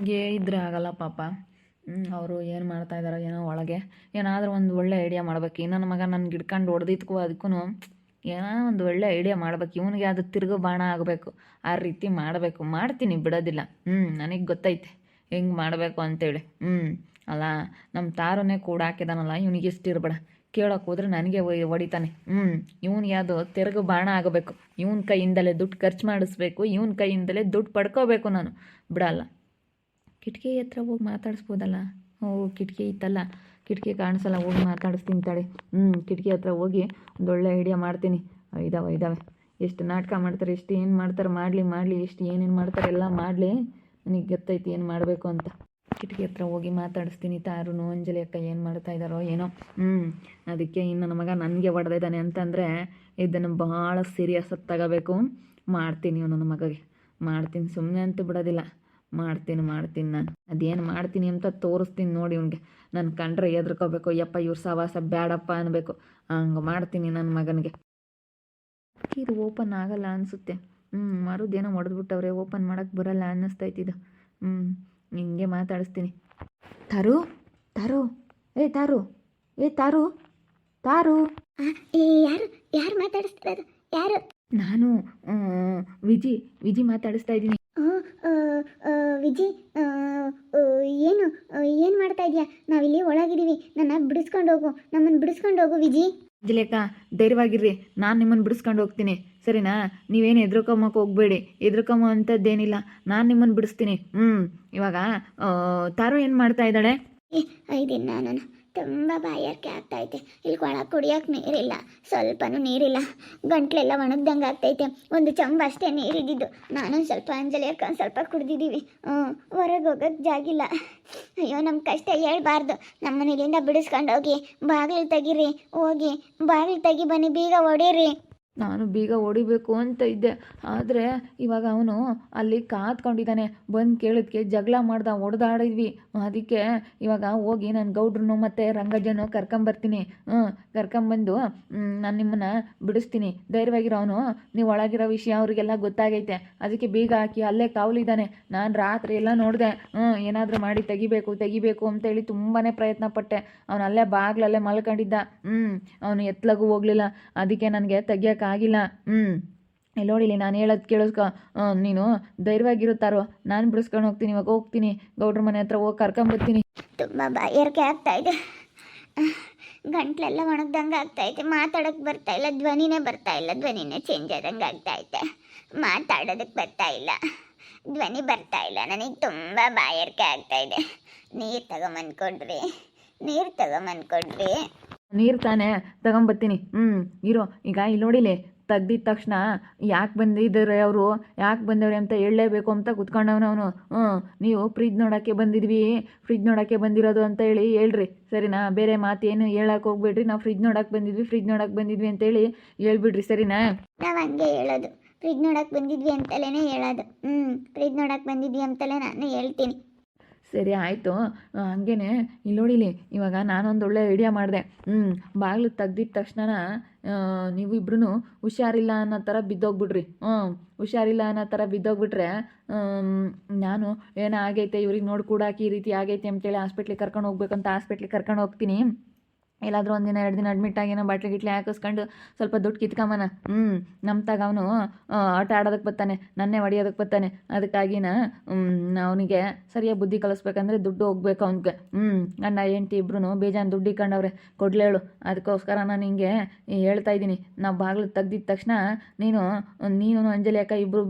ಹೀಗೆ ಇದ್ರೆ ಆಗಲ್ಲ ಪಾಪ. ಅವರು ಏನು ಮಾಡ್ತಾ ಇದ್ದಾರೋ ಏನೋ ಒಳಗೆ. ಏನಾದರೂ ಒಂದು ಒಳ್ಳೆ ಐಡಿಯಾ ಮಾಡ್ಬೇಕು. ನನ್ನ ಮಗ ನನ್ನ ಹಿಡ್ಕೊಂಡು ಹೊಡೆದಿದ್ಕೂ ಅದಕ್ಕೂ ಏನೋ ಒಂದು ಒಳ್ಳೆ ಐಡಿಯಾ ಮಾಡ್ಬೇಕು. ಇವನಿಗೆ ಅದು ತಿರುಗು ಬಾಣ ಆಗಬೇಕು. ಆ ರೀತಿ ಮಾಡಬೇಕು. ಮಾಡ್ತೀನಿ, ಬಿಡೋದಿಲ್ಲ. ಹ್ಞೂ ನನಗೆ ಗೊತ್ತೈತೆ. ಹೆಂಗೆ ಮಾಡಬೇಕು ಅಂತೇಳಿ. ಹ್ಞೂ ಅಲ್ಲ ನಮ್ಮ ತಾರನೇ ಕೂಡ ಹಾಕಿದಾನಲ್ಲ, ಇವನಿಗೆ ಇಷ್ಟು ಇರಬೇಡ. ಕೇಳೋಕೆ ಹೋದ್ರೆ ನನಗೆ ಹೊಡಿತಾನೆ. ಹ್ಞೂ ಇವನಿಗೆ ಅದು ತಿರುಗು ಬಾಣ ಆಗಬೇಕು. ಇವನ ಕೈಯಿಂದಲೇ ದುಡ್ಡು ಖರ್ಚು ಮಾಡಿಸ್ಬೇಕು. ಇವನ ಕೈಯಿಂದಲೇ ದುಡ್ಡು ಪಡ್ಕೋಬೇಕು ನಾನು. ಬಿಡಲ್ಲ. ಕಿಟಕಿ ಹತ್ರ ಹೋಗಿ ಮಾತಾಡಿಸ್ಬೋದಲ್ಲ? ಓ, ಕಿಟಕಿ ಇತ್ತಲ್ಲ. ಕಿಟಕಿ ಕಾಣಿಸಲ್ಲ, ಹೋಗಿ ಮಾತಾಡಿಸ್ತೀನಿ ತಡೆ. ಹ್ಞೂ ಕಿಟಕಿ ಹತ್ರ ಹೋಗಿ ಒಂದೊಳ್ಳೆ ಐಡಿಯಾ ಮಾಡ್ತೀನಿ. ಇದಾವೆ ಇದಾವೆ. ಎಷ್ಟು ನಾಟಕ ಮಾಡ್ತಾರೆ, ಎಷ್ಟು ಏನು ಮಾಡ್ತಾರೆ, ಮಾಡಲಿ ಮಾಡಲಿ, ಎಷ್ಟು ಏನೇನು ಮಾಡ್ತಾರೆ, ಎಲ್ಲ ಮಾಡಲಿ. ನನಗೆ ಗೊತ್ತೈತಿ ಏನು ಮಾಡಬೇಕು ಅಂತ. ಕಿಟಕಿ ಹತ್ರ ಹೋಗಿ ಮಾತಾಡಿಸ್ತೀನಿ ತಾರುನು ಅಂಜಲಿ ಅಕ್ಕ ಏನು ಮಾಡ್ತಾ ಇದ್ದಾರೋ ಏನೋ. ಹ್ಞೂ ಅದಕ್ಕೆ ಇನ್ನು ನನ್ನ ಮಗ ನನಗೆ ಹೊಡೆದಿದ್ದಾನೆ ಅಂತಂದರೆ ಇದನ್ನು ಭಾಳ ಸೀರಿಯಸ್ ತಗೋಬೇಕು. ಮಾಡ್ತೀನಿ ನನ್ನ ಮಗಗೆ. ಮಾಡ್ತೀನಿ ಸುಮ್ಮನೆ ಅಂತೂ ಬಿಡೋದಿಲ್ಲ. ಮಾಡ್ತೀನಿ ಮಾಡ್ತೀನಿ ನಾನು. ಅದೇನು ಮಾಡ್ತೀನಿ ಅಂತ ತೋರಿಸ್ತೀನಿ ನೋಡಿ ಇವ್ನಿಗೆ. ನನ್ನ ಕಂಡ್ರೆ ಎದ್ರಕೋಬೇಕು ಯಪ್ಪ ಇವ್ರ ಸವಾಸ ಬೇಡಪ್ಪ ಅನ್ನಬೇಕು ಹಂಗೆ ಮಾಡ್ತೀನಿ ನನ್ನ ಮಗನಿಗೆ. ಇದು ಓಪನ್ ಆಗಲ್ಲ ಅನಿಸುತ್ತೆ. ಹ್ಞೂ ಮರುದೇನೋ ಹೊಡೆದ್ಬಿಟ್ಟವ್ರೆ ಓಪನ್ ಮಾಡೋಕ್ಕೆ ಬರಲ್ಲ ಅನ್ನಿಸ್ತೈತಿ ಇದು. ಹ್ಞೂ ಹಿಂಗೆ ಮಾತಾಡಿಸ್ತೀನಿ. ತರು ತರು ಏ ತಾರು ಏ ತಾರು ತಾರು. ಏ ಯಾರು ಯಾರು ಮಾತಾಡಿಸ್ತಿರೋದು? ಯಾರು? ನಾನು ವಿಜಿ ವಿಜಿ ಮಾತಾಡಿಸ್ತಾ ಇದ್ದೀನಿ. ವಿಜಿ ಏನು ಏನು ಮಾಡ್ತಾ ಇದೀಯಾ? ನಾವಿಲ್ಲಿ ಒಳಗಿದ್ದೀವಿ. ನನ್ನ ಬಿಡಿಸ್ಕೊಂಡು ಹೋಗು. ನಮ್ಮನ್ನು ಬಿಡಿಸ್ಕೊಂಡು ಹೋಗು ವಿಜಿ. ಜಿಲೇಕ ಧೈರ್ಯವಾಗಿರ್ರಿ. ನಾನು ನಿಮ್ಮನ್ನು ಬಿಡಿಸ್ಕೊಂಡು ಹೋಗ್ತೀನಿ. ಸರಿನಾ? ನೀವೇನು ಎದ್ರಕೊಂಬಕ್ಕೆ ಹೋಗ್ಬೇಡಿ. ಎದ್ರಕೊಂಬ ಅಂಥದ್ದೇನಿಲ್ಲ ನಾನು ನಿಮ್ಮನ್ನು ಬಿಡಿಸ್ತೀನಿ. ಹ್ಞೂ ಇವಾಗ ತಾರು ಏನು ಮಾಡ್ತಾ ಇದ್ದಾಳೆ? ಏ ಇದೀನಿ ನಾನು ತುಂಬ ಬಾಯಾರಿಕೆ ಆಗ್ತೈತೆ. ಇಲ್ಲಿ ಒಳ ಕುಡಿಯೋಕೆ ನೀರಿಲ್ಲ, ಸ್ವಲ್ಪನೂ ನೀರಿಲ್ಲ. ಗಂಟ್ಲೆಲ್ಲ ಒಣಗ್ದಂಗೆ ಆಗ್ತೈತೆ. ಒಂದು ಚಂಬ ಅಷ್ಟೇ ನೀರಿದ್ದಿದ್ದು ನಾನೊಂದು ಸ್ವಲ್ಪ ಅಂಜಲಿ ಒಂದ್ ಸ್ವಲ್ಪ ಕುಡ್ದಿದ್ದೀವಿ. ಹ್ಞೂ ಹೊರಗೆ ಹೋಗೋಕೆ ಜಾಗಿಲ್ಲ. ಅಯ್ಯೋ ನಮ್ಮ ಕಷ್ಟ ಹೇಳ್ಬಾರ್ದು. ನಮ್ಮನ್ನ ಇಲ್ಲಿಂದ ಬಿಡಿಸ್ಕೊಂಡು ಹೋಗಿ ಬಾಗಿಲು ತೆಗೀರಿ, ಹೋಗಿ, ಬಾಗಿಲು ತೆಗಿ ಬನ್ನಿ, ಬೀಗ ಹೊಡೀರಿ. ನಾನು ಬೀಗ ಹೊಡಿಬೇಕು ಅಂತ ಇದ್ದೆ. ಆದರೆ ಇವಾಗ ಅವನು ಅಲ್ಲಿ ಕಾತ್ಕೊಂಡಿದ್ದಾನೆ. ಬಂದು ಕೇಳಿದ್ಕೆ ಜಗಳ ಮಾಡ್ದ ಹೊಡೆದಾಡಿದ್ವಿ. ಅದಕ್ಕೆ ಇವಾಗ ಹೋಗಿ ನಾನು ಗೌಡ್ರನ್ನು ಮತ್ತು ರಂಗಜ್ಜನು ಕರ್ಕೊಂಬರ್ತೀನಿ. ಹ್ಞೂ ಕರ್ಕೊಂಬಂದು ನಾನು ನಿಮ್ಮನ್ನು ಬಿಡಿಸ್ತೀನಿ. ಧೈರ್ಯವಾಗಿರೋ ಅವನು, ನೀವು ಒಳಗಿರೋ ವಿಷಯ ಅವರಿಗೆಲ್ಲ ಗೊತ್ತಾಗೈತೆ. ಅದಕ್ಕೆ ಬೀಗ ಹಾಕಿ ಅಲ್ಲೇ ಕಾವಲಿದ್ದಾನೆ. ನಾನು ರಾತ್ರಿ ಎಲ್ಲ ನೋಡಿದೆ ಹ್ಞೂ ಏನಾದರೂ ಮಾಡಿ ತೆಗಿಬೇಕು ತೆಗಿಬೇಕು ಅಂತೇಳಿ ತುಂಬಾ ಪ್ರಯತ್ನ ಪಟ್ಟೆ. ಅವನು ಅಲ್ಲೇ ಬಾಗ್ಲಲ್ಲೇ ಮಲ್ಕೊಂಡಿದ್ದ. ಹ್ಞೂ ಅವನು ಎತ್ಲಗೂ ಹೋಗಲಿಲ್ಲ. ಅದಕ್ಕೆ ನನಗೆ ತೆಗಿಯೋಕ್ಕಾಗಿಲ್ಲ ಹ್ಞೂ ಇಲ್ಲಿ ನೋಡಿಲಿ ನಾನು ಹೇಳೋದು ಕೇಳಿಸ್ಕೊ. ನೀನು ಧೈರ್ಯವಾಗಿರುತ್ತಾರೋ? ನಾನು ಬಿಡಿಸ್ಕೊಂಡು ಹೋಗ್ತೀನಿ, ಇವಾಗ ಹೋಗ್ತೀನಿ. ಗೌಡ್ರ ಮನೆ ಹತ್ರ ಹೋಗಿ ಕರ್ಕೊಂಬರ್ತೀನಿ. ತುಂಬ ಬಾಯಾರಿಕೆ ಆಗ್ತಾ ಇದೆ. ಗಂಟ್ಲೆಲ್ಲ ಒಣಗ್ದಂಗೆ ಆಗ್ತಾ ಐತೆ ಮಾತಾಡೋಕ್ಕೆ ಬರ್ತಾ ಇಲ್ಲ. ಧ್ವನಿನೇ ಬರ್ತಾ ಇಲ್ಲ. ಧ್ವನಿನೇ ಚೇಂಜ್ ಆದಂಗೆ ಆಗ್ತಾ ಐತೆ ಮಾತಾಡೋದಕ್ಕೆ ಬರ್ತಾ ಇಲ್ಲ. ಧ್ವನಿ ಬರ್ತಾ ಇಲ್ಲ. ನನಗೆ ತುಂಬ ಬಾಯಾರಿಕೆ ಆಗ್ತಾ ಇದೆ. ನೀರು ತಗೊಂಬಂದ್ಕೊಡ್ರಿ. ನೀರು ತಗೊಂಬಂದ್ಕೊಡ್ರಿ. ನೀರು ತಾನೇ ತಗೊಂಬರ್ತೀನಿ ಹ್ಞೂ ಇರೋ. ಈಗ ಇಲ್ಲಿ ನೋಡಿಲಿ ತೆಗ್ದಿದ ತಕ್ಷಣ ಯಾಕೆ ಬಂದಿದ್ದಾರೆ ಅವರು? ಯಾಕೆ ಬಂದವ್ರೆ ಅಂತ ಹೇಳಲೇಬೇಕು ಅಂತ ಕುತ್ಕೊಂಡವನು ಅವನು. ಹ್ಞೂ ನೀವು ಫ್ರಿಜ್ ನೋಡೋಕ್ಕೆ ಬಂದಿದ್ವಿ. ಫ್ರಿಜ್ ನೋಡೋಕ್ಕೆ ಬಂದಿರೋದು ಅಂತ ಹೇಳಿ ಹೇಳ್ರಿ. ಸರಿನಾ? ಬೇರೆ ಮಾತೇನು ಹೇಳಕ್ಕೆ ಹೋಗ್ಬೇಡ್ರಿ. ನಾವು ಫ್ರಿಜ್ ನೋಡಕ್ಕೆ ಬಂದಿದ್ವಿ ಫ್ರಿಜ್ ನೋಡಕ್ಕೆ ಬಂದಿದ್ವಿ ಅಂತೇಳಿ ಹೇಳ್ಬಿಡ್ರಿ, ಸರಿನಾ? ನಾವು ಹಂಗೆ ಹೇಳೋದು. ಫ್ರಿಜ್ ನೋಡಕ್ಕೆ ಬಂದಿದ್ವಿ ಅಂತಲೇ ಹೇಳೋದು. ಹ್ಞೂ ಫ್ರಿಜ್ ನೋಡಕ್ಕೆ ಬಂದಿದ್ವಿ ಅಂತಲೇ ನಾನು ಹೇಳ್ತೀನಿ. ಸರಿ ಆಯಿತು. ಹಾಗೇನೆ ಇಲ್ಲಿ ನೋಡಿಲಿ ಇವಾಗ ನಾನೊಂದು ಒಳ್ಳೆ ಐಡಿಯಾ ಮಾಡಿದೆ. ಹ್ಞೂ ಬಾಗಿಲು ತೆಗ್ದಿದ ತಕ್ಷಣ ನೀವು ಇಬ್ರು ಹುಷಾರಿಲ್ಲ ಅನ್ನೋ ಥರ ಬಿದ್ದೋಗ್ಬಿಡ್ರಿ. ಹ್ಞೂ ಹುಷಾರಿಲ್ಲ ಅನ್ನೋ ಥರ ಬಿದ್ದೋಗ್ಬಿಟ್ರೆ ನಾನು ಏನೋ ಆಗೈತೆ, ಇವ್ರಿಗೆ ನೋಡಿ ಕೂಡಾಕಿ ಈ ರೀತಿ ಆಗೈತೆ ಅಂತೇಳಿ ಹಾಸ್ಪಿಟ್ಲಿಗೆ ಕರ್ಕೊಂಡು ಹೋಗ್ಬೇಕಂತ ಹಾಸ್ಪಿಟ್ಲಿಗೆ ಕರ್ಕೊಂಡು ಹೋಗ್ತೀನಿ. ಎಲ್ಲಾದರೂ ಒಂದಿನ ಎರಡು ದಿನ ಅಡ್ಮಿಟ್ ಆಗೇನೋ ಬಾಟ್ಲಿ ಗಿಟ್ಲಿ ಹಾಕಿಸ್ಕೊಂಡು ಸ್ವಲ್ಪ ದುಡ್ಡು ಕಿತ್ಕೊಂಬನ. ಹ್ಞೂ ನಮ್ತಾಗ ತಗ ಅವನು ಆಟ ಆಡೋದಕ್ಕೆ ಬರ್ತಾನೆ, ನನ್ನೇ ಹೊಡಿಯೋದಕ್ಕೆ ಬರ್ತಾನೆ. ಅದಕ್ಕಾಗಿನ ಅವನಿಗೆ ಸರಿಯಾಗಿ ಬುದ್ಧಿ ಕಲಿಸ್ಬೇಕಂದ್ರೆ ದುಡ್ಡು ಹೋಗ್ಬೇಕು ಅವ್ನಿಗೆ. ಹ್ಞೂ ಅಣ್ಣ ಹೆಂಡ್ತಿ ಇಬ್ರು ಬೇಜಾನ್ ದುಡ್ಡು ಇಕ್ಕಂಡವ್ರೆ. ಕೊಡ್ಲೇಳು ಅದಕ್ಕೋಸ್ಕರ ನಾನು ಹಿಂಗೆ ಹೇಳ್ತಾ ಇದ್ದೀನಿ. ನಾವು ಬಾಗಿಲು ತೆಗ್ದಿದ ತಕ್ಷಣ ನೀನು ನೀನು ಅಂಜಲಿ ಅಕ್ಕ ಇಬ್ಬರು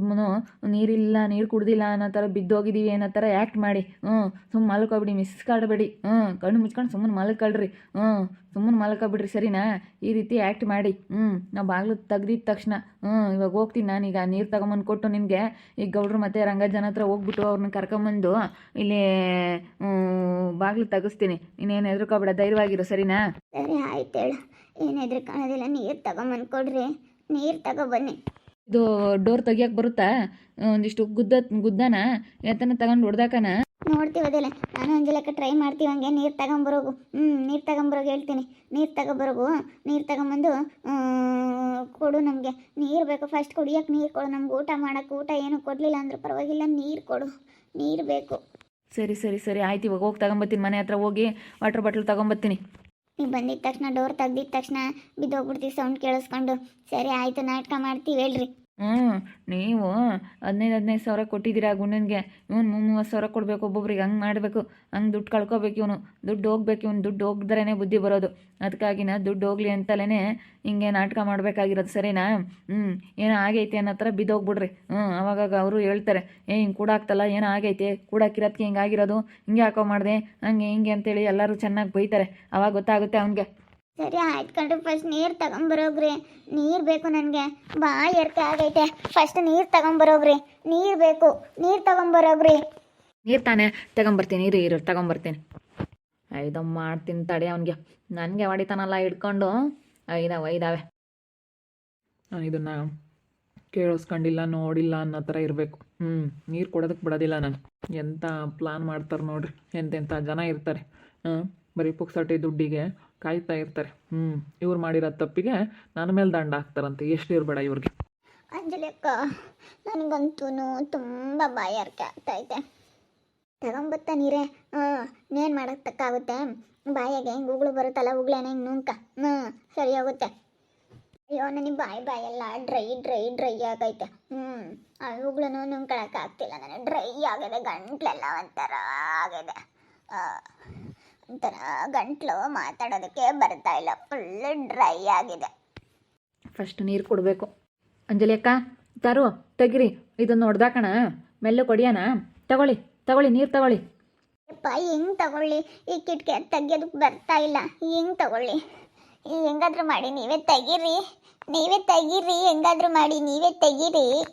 ನೀರಿಲ್ಲ, ನೀರು ಕುಡ್ದಿಲ್ಲ ಅನ್ನೋ ಥರ ಬಿದ್ದೋಗಿದ್ದೀವಿ ಅನ್ನೋ ಥರ ಆ್ಯಕ್ಟ್ ಮಾಡಿ. ಹ್ಞೂ ಸುಮ್ಮನೆ ಮಲ್ಕೊಬಿಡಿ ಮಿಸ್ ಕಾಡಬೇಡಿ. ಹ್ಞೂ ಕಣ್ಣು ಮುಚ್ಕೊಂಡು ಸುಮ್ಮನೆ ಮಲ್ಕೊಳ್ರಿ. ಹ್ಞೂ ಸುಮ್ಮನೆ ಮಲ್ಕೊಬಿಡ್ರಿ ಸರಿನಾ? ಈ ರೀತಿ ಆ್ಯಕ್ಟ್ ಮಾಡಿ. ಹ್ಞೂ ನಾವು ಬಾಗಿಲು ತೆಗ್ದಿದ ತಕ್ಷಣ. ಹ್ಞೂ ಇವಾಗ ಹೋಗ್ತೀನಿ ನಾನೀಗ ನೀರು ತಗೊಂಬಂದು ಕೊಟ್ಟು ನಿನಗೆ. ಈಗ ಗೌಡ್ರು ಮತ್ತು ರಂಗಜ್ಜನ ಹತ್ರ ಹೋಗ್ಬಿಟ್ಟು ಅವ್ರನ್ನ ಕರ್ಕೊಂಬಂದು ಇಲ್ಲಿ ಬಾಗಿಲು ತೆಗಿಸ್ತೀನಿ. ಇನ್ನೇನು ಹೆದ್ರಕೋಬೇಡ ಧೈರ್ಯವಾಗಿರೋ ಸರಿನಾ? ಸರಿ, ಆಯ್ತು ಹೇಳು. ಏನು ಕಾಣೋದಿಲ್ಲ ನೀರು ತಗೊಂಬಂದು ಕೊಡ್ರಿ. ನೀರು ತಗೊಬನ್ನಿ ಇದು ಡೋರ್ ತೆಗಿಯಕ್ಕೆ ಬರುತ್ತಾ? ಒಂದಿಷ್ಟು ಗುದ್ದ ಗುದ್ದನ ಎತ್ತನ ತಗೊಂಡು ಹೊಡ್ದಾಕನ? ನೋಡ್ತೀವದಿಲ್ಲ ನಾನು ಅಂಜಲಕ್ಕ ಟ್ರೈ ಮಾಡ್ತೀವಿ ಹಂಗೆ. ನೀರು ತಗೊಂಬರೋಗು. ಹ್ಞೂ ನೀರು ತಗೊಂಬರೋಗು ಹೇಳ್ತೀನಿ. ನೀರು ತಗೊಂಬರೋಗು. ನೀರು ತಗೊಂಬಂದು ಕೊಡು ನಮಗೆ. ನೀರು ಬೇಕು ಫಸ್ಟ್ ಕುಡಿಯೋಕೆ ನೀರು ಕೊಡು. ನಮ್ಗೆ ಊಟ ಮಾಡೋಕೆ ಊಟ ಏನು ಕೊಡಲಿಲ್ಲ ಅಂದ್ರೆ ಪರವಾಗಿಲ್ಲ ನೀರು ಕೊಡು. ನೀರು ಬೇಕು. ಸರಿ ಸರಿ ಸರಿ. ಆಯ್ತು ಇವಾಗ ಹೋಗಿ ತಗೊಂಬತ್ತೀನಿ. ಮನೆ ಹತ್ರ ಹೋಗಿ ವಾಟರ್ ಬಾಟ್ಲ್ ತಗೊಂಬತ್ತೀನಿ. ನೀವು ಬಂದಿದ ತಕ್ಷಣ ಡೋರ್ ತೆಗ್ದಿದ ತಕ್ಷಣ ಬಿದ್ದೋಗ್ಬಿಡ್ತೀವಿ ಸೌಂಡ್ ಕೇಳಿಸ್ಕೊಂಡು. ಸರಿ ಆಯಿತು. ನಾಟಕ ಮಾಡ್ತೀವಿ. ಹೇಳ್ರಿ. ಹ್ಞೂ ನೀವು ಹದಿನೈದು ಹದಿನೈದು ಸಾವಿರ ಕೊಟ್ಟಿದ್ದೀರಾ ಗುಂಡನಿಗೆ. ಇವನು ಮೂವತ್ತು ಸಾವಿರ ಕೊಡಬೇಕು ಒಬ್ಬೊಬ್ರಿಗೆ, ಹಂಗೆ ಮಾಡಬೇಕು, ಹಂಗೆ ದುಡ್ಡು ಕಳ್ಕೊಬೇಕು ಇವನು. ದುಡ್ಡು ಹೋಗ್ಬೇಕು ಇವನು, ದುಡ್ಡು ಹೋಗ್ದ್ರೇ ಬುದ್ಧಿ ಬರೋದು. ಅದಕ್ಕಾಗಿನ ದುಡ್ಡು ಹೋಗ್ಲಿ ಅಂತಲೇ ಹಿಂಗೆ ನಾಟಕ ಮಾಡಬೇಕಾಗಿರೋದು, ಸರಿನಾ? ಹ್ಞೂ ಏನೋ ಆಗೈತೆ ಅನ್ನೋ ಥರ ಬಿದ್ದೋಗ್ಬಿಡ್ರಿ. ಹ್ಞೂ ಅವಾಗ ಅವರು ಹೇಳ್ತಾರೆ, ಏ, ಹಿಂಗೆ ಕೂಡಾಕ್ತಲ್ಲ ಏನೋ ಆಗೈತೆ ಕೂಡಾಕಿರೋದಕ್ಕೆ ಹಿಂಗೆ ಆಗಿರೋದು, ಹಿಂಗೆ ಯಾಕೋ ಮಾಡಿದೆ, ಹಂಗೆ ಹಿಂಗೆ ಅಂತೇಳಿ ಎಲ್ಲರೂ ಚೆನ್ನಾಗಿ ಬೈತಾರೆ. ಅವಾಗ ಗೊತ್ತಾಗುತ್ತೆ ಅವನಿಗೆ. ಸರಿ ಆಯ್ತು ಕಣ್ರಿ. ಫಸ್ಟ್ ನೀರು ತಗೊಂಬರೋಗ್ರಿ. ನೀರು ಬೇಕು ನನಗೆ. ಬಾ ಎರ್ಕೆ ಆಗೈತೆ. ಫಸ್ಟ್ ನೀರು ತಗೊಂಬರೋಗ್ರಿ. ನೀರು ಬೇಕು. ನೀರು ತಗೊಂಬರೋಗ್ರಿ. ನೀರು ತಾನೇ ತಗೊಂಬರ್ತೀನಿ. ನೀರು ಇರು ತಗೊಂಬರ್ತೀನಿ. ಐದು ಮಾಡ್ತೀನಿ ತಡೆ ಅವನಿಗೆ. ನನಗೆ ಹೊಡಿತಾನಲ್ಲ ಹಿಡ್ಕೊಂಡು. ಐದಾವೆ ಐದಾವೆ. ನಾನು ಇದನ್ನು ಕೇಳಿಸ್ಕೊಂಡಿಲ್ಲ ನೋಡಿಲ್ಲ ಅನ್ನೋ ಥರ ಇರಬೇಕು. ಹ್ಞೂ ನೀರು ಕೊಡೋದಕ್ಕೆ ಬಿಡೋದಿಲ್ಲ ನಾನು. ಎಂಥ ಪ್ಲಾನ್ ಮಾಡ್ತಾರೆ ನೋಡ್ರಿ. ಎಂತೆಂಥ ಜನ ಇರ್ತಾರೆ. ಹಾಂ ಬರೀ ಪುಕ್ಸಟ್ಟಿ ದುಡ್ಡಿಗೆ ಕಾಯ್ತಾ ಇರ್ತಾರೆ. ಹ್ಞೂ ಇವ್ರು ಮಾಡಿರೋ ತಪ್ಪಿಗೆ ನನ್ನ ಮೇಲೆ ದಂಡ ಹಾಕ್ತಾರಂತೆ, ಎಷ್ಟು ಇರಬೇಡ ಇವ್ರಿಗೆ. ಅಂಜಲಿ ಅಕ್ಕ ನನಗಂತೂ ತುಂಬ ಬಾಯಾರಿಕೆ ಐತೆ ತಗೊಂಬತ್ತ ನೀರೇ. ಹಾಂ, ಇನ್ನೇನು ಮಾಡೋಕ್ಕಾಗುತ್ತೆ ಬಾಯಾಗೆ ಹಿಂಗೆ ಉಗ್ಳು ಬರುತ್ತಲ್ಲ, ಉಗುಳೇನ ಹಿಂಗೆ ನುಂಕ? ಹ್ಞೂ ಸರಿ ಹೋಗುತ್ತೆ. ಅಯ್ಯೋ, ನನಗೆ ಬಾಯಿ ಬಾಯೆಲ್ಲ ಡ್ರೈ ಡ್ರೈ ಡ್ರೈ ಆಗೈತೆ. ಹ್ಞೂ ಆ ಉಗುಳನ್ನು ನುಂಕಳಕ್ಕೆ ಆಗ್ತಿಲ್ಲ, ನನಗೆ ಡ್ರೈ ಆಗಿದೆ, ಗಂಟ್ಲೆಲ್ಲ ಒಂಥರ ಆಗಿದೆ. ಒಂಥರ ಗಂಟ್ಲು ಮಾತಾಡೋದಕ್ಕೆ ಬರ್ತಾ ಇಲ್ಲ. ಫುಲ್ ಡ್ರೈ ಆಗಿದೆ. ಫಸ್ಟ್ ನೀರು ಕೊಡಬೇಕು. ಅಂಜಲಿ ಅಕ್ಕ ತರು ತೆಗಿರಿ. ಇದನ್ನು ನೋಡ್ದಾಕಣ ಮೆಲ್ಲು ಕೊಡಿಯೋಣ ತಗೊಳ್ಳಿ ತಗೊಳ್ಳಿ ನೀರು ತಗೊಳ್ಳಿ. ಅಪ್ಪ ಹೆಂಗ್ ತಗೊಳ್ಳಿ? ಈ ಕಿಟಕಿ ತೆಗಿಯೋದಕ್ಕೆ ಬರ್ತಾ ಇಲ್ಲ. ಹೆಂಗ್ ತಗೊಳ್ಳಿ? ಈ ಹೆಂಗಾದ್ರೂ ಮಾಡಿ ನೀವೇ ತೆಗೀರಿ. ನೀವೇ ತೆಗೀರಿ. ಹೆಂಗಾದ್ರೂ ಮಾಡಿ ನೀವೇ ತೆಗೀರಿ.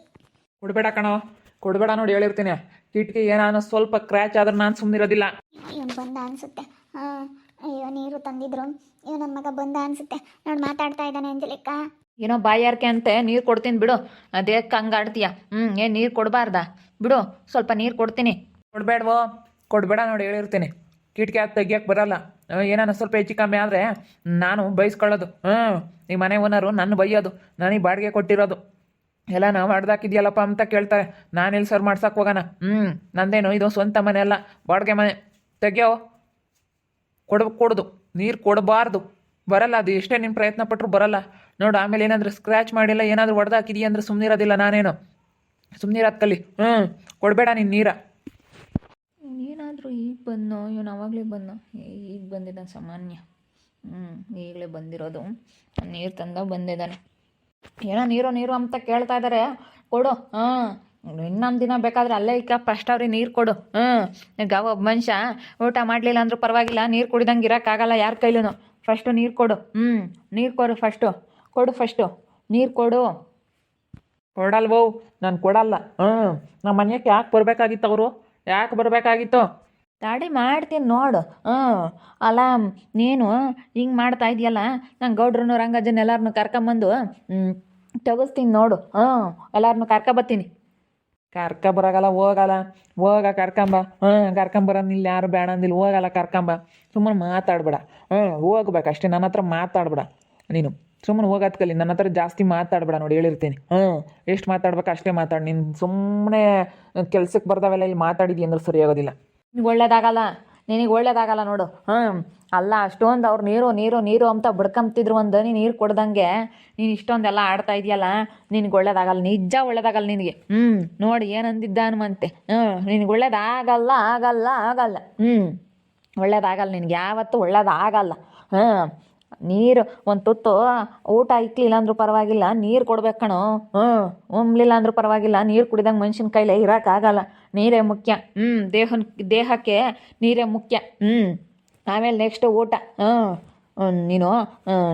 ಕೊಡ್ಬೇಡ ಕಣೋ. ಕೊಡ್ಬೇಡ ನೋಡಿ ಹೇಳಿರ್ತೀನಿ. ಕಿಟಕಿ ಏನಾನ ಸ್ವಲ್ಪ ಕ್ರ್ಯಾಚ್ ಆದ್ರೆ ನಾನು ಸುಮ್ಮನಿರೋದಿಲ್ಲ ಬಂದ ಅನ್ಸುತ್ತೆ. ಅಯ್ಯೋ ನೀರು ತಂದಿದ್ರು. ಇವ್ ನನ್ನ ಮಗ ಬಂದ ಅನ್ಸುತ್ತೆ. ನೋಡಿ ಮಾತಾಡ್ತಾ ಇದ್ದಾನೆ ಅಂಜಲಿಕ್ಕ ಏನೋ ಬಾಯಾರಿಕೆ ಅಂತೆ ನೀರು ಕೊಡ್ತೀನಿ ಬಿಡು. ಅದೇ ಹಂಗಾಡ್ತೀಯ ಹ್ಞೂ ಏನು ನೀರು ಕೊಡಬಾರ್ದಾ? ಬಿಡು ಸ್ವಲ್ಪ ನೀರು ಕೊಡ್ತೀನಿ. ಕೊಡಬೇಡವೋ? ಕೊಡಬೇಡ ನೋಡಿ ಹೇಳಿರ್ತೀನಿ. ಕಿಟಕಿ ಅದು ತೆಗಿಯೋಕೆ ಬರಲ್ಲ. ಏನಾನ ಸ್ವಲ್ಪ ಹೆಚ್ಚು ಕಮ್ಮಿ ಆದರೆ ನಾನು ಬೈಸ್ಕೊಳ್ಳೋದು. ಹ್ಞೂ ಈ ಮನೆ ಓನರು ನನ್ನ ಬೈಯೋದು ನನಗೆ ಬಾಡಿಗೆ ಕೊಟ್ಟಿರೋದು. ಎಲ್ಲ ನಾವು ಮಾಡ್ದಾಕಿದ್ಯಲ್ಲಪ್ಪ ಅಂತ ಕೇಳ್ತಾರೆ. ನಾನು ಇಲ್ಲಿ ಸರ್ ಮಾಡ್ಸಕ್ಕೆ ಹೋಗೋಣ? ಹ್ಞೂ ನಂದೇನು ಇದು ಸ್ವಂತ ಮನೆ ಅಲ್ಲ. ಬಾಡಿಗೆ ಮನೆ ತೆಗಿಯೋ? ಕೊಡ ಕೊಡೋದು, ನೀರು ಕೊಡಬಾರ್ದು. ಬರಲ್ಲ, ಅದು ಎಷ್ಟೇ ನಿಮ್ಮ ಪ್ರಯತ್ನ ಪಟ್ಟರು ಬರಲ್ಲ. ನೋಡು, ಆಮೇಲೆ ಏನಾದರೂ ಸ್ಕ್ರ್ಯಾಚ್ ಮಾಡಿಲ್ಲ, ಏನಾದರೂ ಹೊಡೆದಾಕಿದೀಯ ಅಂದರೆ ಸುಮ್ಮನಿರೋದಿಲ್ಲ ನಾನೇನು. ಸುಮ್ಮನಿರೋದು ಹ್ಞೂ ಕೊಡಬೇಡ ನೀನು ನೀರ. ಏನಾದರೂ ಈಗ ಬಂದೋ ಇವನು ಆವಾಗಲೇ ಬಂದೋ ಈಗ ಬಂದಿದ್ದ ಸಾಮಾನ್ಯ. ಹ್ಞೂ ಈಗಲೇ ಬಂದಿರೋದು. ನೀರು ತಂದ ಬಂದಿದ್ದಾನೆ. ಏನೋ ನೀರು ನೀರು ಅಂತ ಕೇಳ್ತಾ ಇದ್ದಾರೆ ಕೊಡು ಹಾಂ ಇನ್ನೊಂದು ದಿನ ಬೇಕಾದ್ರೆ ಅಲ್ಲೇ ಇಕ್ಕ ಫಸ್ಟ್ ಅವ್ರಿಗೆ ನೀರು ಕೊಡು. ಹ್ಞೂ ಈಗ ಒಬ್ಬ ಮನುಷ್ಯ ಊಟ ಮಾಡಲಿಲ್ಲ ಅಂದ್ರೂ ಪರವಾಗಿಲ್ಲ ನೀರು ಕುಡಿದಂಗೆ ಇರೋಕ್ಕಾಗಲ್ಲ ಯಾರ ಕೈಲೂ ಫಸ್ಟು ನೀರು ಕೊಡು. ಹ್ಞೂ ನೀರು ಕೊಡು ಫಸ್ಟು ಕೊಡು ಫಸ್ಟು ನೀರು ಕೊಡು. ಕೊಡಲ್ವೋ? ನಾನು ಕೊಡಲ್ಲ. ಹ್ಞೂ ನಮ್ಮ ಮನೆಯಕ್ಕೆ ಯಾಕೆ ಬರಬೇಕಾಗಿತ್ತು ಅವರು? ಯಾಕೆ ಬರಬೇಕಾಗಿತ್ತು? ದಾಡಿ ಮಾಡ್ತೀನಿ ನೋಡು. ಹ್ಞೂ ಅಲ್ಲ ನೀನು ಹಿಂಗೆ ಮಾಡ್ತಾ ಇದೆಯಲ್ಲ ನಂಗೆ ಗೌಡ್ರನ್ನು ರಂಗಜ್ಜನ ಎಲ್ಲರನ್ನು ಕರ್ಕೊಂಬಂದು ಹ್ಞೂ ತೆಗಿಸ್ತೀನಿ ನೋಡು. ಹ್ಞೂ ಎಲ್ಲರನ್ನು ಕರ್ಕೊಬತ್ತೀನಿ ಕರ್ಕ ಬರಗಲ್ಲ ಹೋಗಲ್ಲ ಹೋಗ ಕರ್ಕಂಬ ಹಾಂ ಕರ್ಕೊಂಬರನಿಲ್ಲ ಯಾರು ಬೇಡ ಅಂದಿಲ್ಲ ಹೋಗಲ್ಲ ಕರ್ಕಂಬ ಸುಮ್ಮನೆ ಮಾತಾಡ್ಬೇಡ ಹ್ಞೂ ಹೋಗ್ಬೇಕು ಅಷ್ಟೇ ನನ್ನ ಹತ್ರ ಮಾತಾಡ್ಬೇಡ ನೀನು ಸುಮ್ಮನೆ ಹೋಗೋದ್ ಕಲಿ ನನ್ನ ಹತ್ರ ಜಾಸ್ತಿ ಮಾತಾಡ್ಬೇಡ ನೋಡಿ ಹೇಳಿರ್ತೀನಿ ಹ್ಞೂ ಎಷ್ಟು ಮಾತಾಡ್ಬೇಕು ಅಷ್ಟೇ ಮಾತಾಡಿ ನೀನು ಸುಮ್ಮನೆ ಕೆಲ್ಸಕ್ಕೆ ಬರ್ದಾವೆಲ್ಲ ಇಲ್ಲಿ ಮಾತಾಡಿದಿ ಅಂದ್ರೆ ಸರಿ ಆಗೋದಿಲ್ಲ ಒಳ್ಳೇದಾಗಲ್ಲ ನಿನಗೆ ಒಳ್ಳೇದಾಗಲ್ಲ ನೋಡು. ಹ್ಞೂ ಅಲ್ಲ, ಅಷ್ಟೊಂದು ಅವ್ರು ನೀರು ನೀರು ನೀರು ಅಂತ ಬಡ್ಕೊಂತಿದ್ರು ಒಂದು ನೀನು ನೀರು ಕೊಡ್ದಂಗೆ ನೀನು ಇಷ್ಟೊಂದೆಲ್ಲ ಆಡ್ತಾ ಇದೆಯಲ್ಲ, ನಿನಗೆ ಒಳ್ಳೇದಾಗಲ್ಲ, ನಿಜ ಒಳ್ಳೇದಾಗಲ್ಲ ನಿನಗೆ. ಹ್ಞೂ ನೋಡಿ ಏನಂದಿದ್ದ ಹನುಮಂತೆ. ಹ್ಞೂ ನಿನಗೆ ಒಳ್ಳೇದಾಗಲ್ಲ, ಆಗಲ್ಲ ಆಗಲ್ಲ. ಹ್ಞೂ ಒಳ್ಳೇದಾಗಲ್ಲ, ನಿನಗೆ ಯಾವತ್ತೂ ಒಳ್ಳೇದಾಗಲ್ಲ. ಹಾಂ ನೀರು ಒಂದು ತುತ್ತು ಊಟ ಇಕ್ಲಿಲ್ಲ ಅಂದ್ರೂ ಪರವಾಗಿಲ್ಲ ನೀರು ಕೊಡ್ಬೇಕು ಕಣೋ. ಹ್ಞೂ ಉಮ್ಲಿಲ್ಲ ಅಂದ್ರೂ ಪರವಾಗಿಲ್ಲ ನೀರು ಕುಡಿದಂಗೆ ಮನುಷ್ಯನ ಕೈಲೇ ಇರೋಕ್ಕಾಗಲ್ಲ ನೀರೇ ಮುಖ್ಯ. ಹ್ಞೂ ದೇಹನ ದೇಹಕ್ಕೆ ನೀರೇ ಮುಖ್ಯ. ಹ್ಞೂ ಆಮೇಲೆ ನೆಕ್ಸ್ಟ್ ಊಟ. ಹ್ಞೂ ನೀನು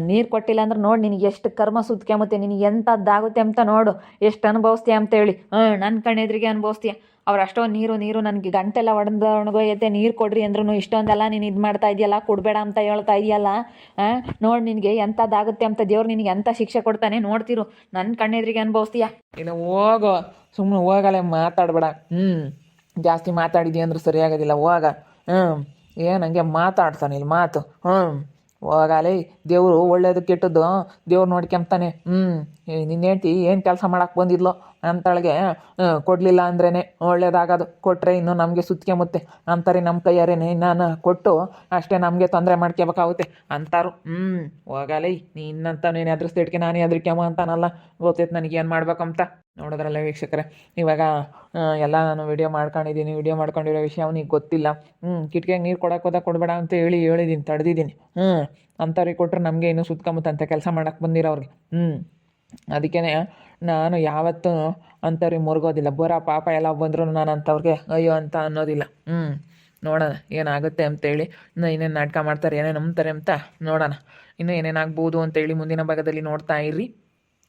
ನೀರು ಕೊಟ್ಟಿಲ್ಲ ಅಂದ್ರೆ ನೋಡಿ ನಿನಗೆ ಎಷ್ಟು ಕರ್ಮ ಸುತ್ಕೊಂಬತ್ತೆ, ನಿನಗೆ ಎಂಥದ್ದಾಗುತ್ತೆ ಅಂತ ನೋಡು. ಎಷ್ಟು ಅನುಭವಿಸ್ತೀಯ ಅಂತೇಳಿ ಹಾಂ ನನ್ನ ಕಣ್ಣೆದ್ರಿಗೆ ಅನುಭವಿಸ್ತೀಯ. ಅವ್ರು ಅಷ್ಟೊಂದು ನೀರು ನೀರು ನನಗೆ ಗಂಟೆಲ್ಲ ಒಡೆದ ಒಣಗೋಯತ್ತೆ ನೀರು ಕೊಡ್ರಿ ಅಂದ್ರೂ ಇಷ್ಟೊಂದೆಲ್ಲ ನೀನು ಇದು ಮಾಡ್ತಾ ಇದೆಯಲ್ಲ, ಕೊಡಬೇಡ ಅಂತ ಹೇಳ್ತಾ ಇದೆಯಲ್ಲ. ನೋಡಿ ನಿನಗೆ ಎಂಥದ್ದಾಗುತ್ತೆ ಅಂತ ದೇವ್ರು ನಿನಗೆ ಎಂಥ ಶಿಕ್ಷೆ ಕೊಡ್ತಾನೆ ನೋಡ್ತಿರು. ನನ್ನ ಕಣ್ಣೆದ್ರಿಗೆ ಅನುಭವಿಸ್ತೀಯ. ಇಲ್ಲ ಹೋಗೋ ಸುಮ್ಮನೆ ಹೋಗಲ್ಲ ಮಾತಾಡಬೇಡ. ಹ್ಞೂ ಜಾಸ್ತಿ ಮಾತಾಡಿದ್ಯಾ ಅಂದ್ರೆ ಸರಿಯಾಗೋದಿಲ್ಲ, ಹೋಗ. ಹ್ಞೂ ಏನು ಹಂಗೆ ಮಾತಾಡ್ತಾನೆ ಇಲ್ಲಿ ಮಾತು. ಹ್ಞೂ ಹೋಗಾಲೇ, ದೇವರು ಒಳ್ಳೇದು ಕೆಟ್ಟದ್ದು, ದೇವ್ರು ನೋಡ್ಕೊಂತಾನೆ ಹ್ಞೂ ನಿನ್ನ ಹೆಂಡ್ತಿ ಏನು ಕೆಲಸ ಮಾಡಕ್ಕೆ ಬಂದಿದ್ಲು? ಅಂತಳಿಗೆ ಕೊಡಲಿಲ್ಲ ಅಂದ್ರೇ ಒಳ್ಳೇದಾಗೋದು. ಕೊಟ್ಟರೆ ಇನ್ನು ನಮಗೆ ಸುತ್ಕೊಂಬುತ್ತೆ ಅಂತಾರೆ ನಮ್ಮ ಕೈಯಾರೇನೆ ನಾನು ಕೊಟ್ಟು ಅಷ್ಟೇ ನಮಗೆ ತೊಂದರೆ ಮಾಡ್ಕೋಬೇಕಾಗುತ್ತೆ ಅಂತಾರು. ಹ್ಞೂ ಹೋಗಲೇ ನೀ ಇನ್ನಂತ ನೀನು ಎದುರಿಸ್ತಿಡ್ಕೆ ನಾನು ಎದ್ರಿಕೆಮ್ಮ ಅಂತಾನಲ್ಲ. ಗೊತ್ತೈತೆ ನನಗೇನು ಮಾಡ್ಬೇಕಂತ. ನೋಡಿದ್ರಲ್ಲ ವೀಕ್ಷಕರೇ. ಇವಾಗ ಎಲ್ಲ ನಾನು ವಿಡಿಯೋ ಮಾಡ್ಕೊಂಡಿದ್ದೀನಿ. ವಿಡಿಯೋ ಮಾಡ್ಕೊಂಡಿರೋ ವಿಷಯ ಅವನಿಗೆ ಗೊತ್ತಿಲ್ಲ. ಹ್ಞೂ ಕಿಟಕಿಗೆ ನೀರು ಕೊಡಕ್ಕೆ ಹೋದಾಗ ಕೊಡಬೇಡ ಅಂತ ಹೇಳಿ ಹೇಳಿದ್ದೀನಿ ತಡೆದಿದ್ದೀನಿ ಹ್ಞೂ ಅಂಥವ್ರಿಗೆ ಕೊಟ್ಟರೆ ನಮಗೆ ಇನ್ನೂ ಸುತ್ತಮುತ್ತಂತೆ ಕೆಲಸ ಮಾಡೋಕ್ಕೆ ಬಂದಿರೋರಿಗೆ ಹ್ಞೂ ಅದಕ್ಕೇ ನಾನು ಯಾವತ್ತೂ ಅಂಥವ್ರಿಗೆ ಮುರುಗೋದಿಲ್ಲ. ಬರ ಪಾಪ ಎಲ್ಲ ಬಂದರೂ ನಾನು ಅಂಥವ್ರಿಗೆ ಅಯ್ಯೋ ಅಂತ ಅನ್ನೋದಿಲ್ಲ. ಹ್ಞೂ ನೋಡೋಣ ಏನಾಗುತ್ತೆ ಅಂತೇಳಿ ಇನ್ನು ಏನೇನು ನಾಟಕ ಮಾಡ್ತಾರೆ, ಏನೇನು ನಂಬ್ತಾರೆ ಅಂತ ನೋಡೋಣ. ಇನ್ನು ಏನೇನಾಗ್ಬೋದು ಅಂತೇಳಿ ಮುಂದಿನ ಭಾಗದಲ್ಲಿ ನೋಡ್ತಾ ಇರ್ರಿ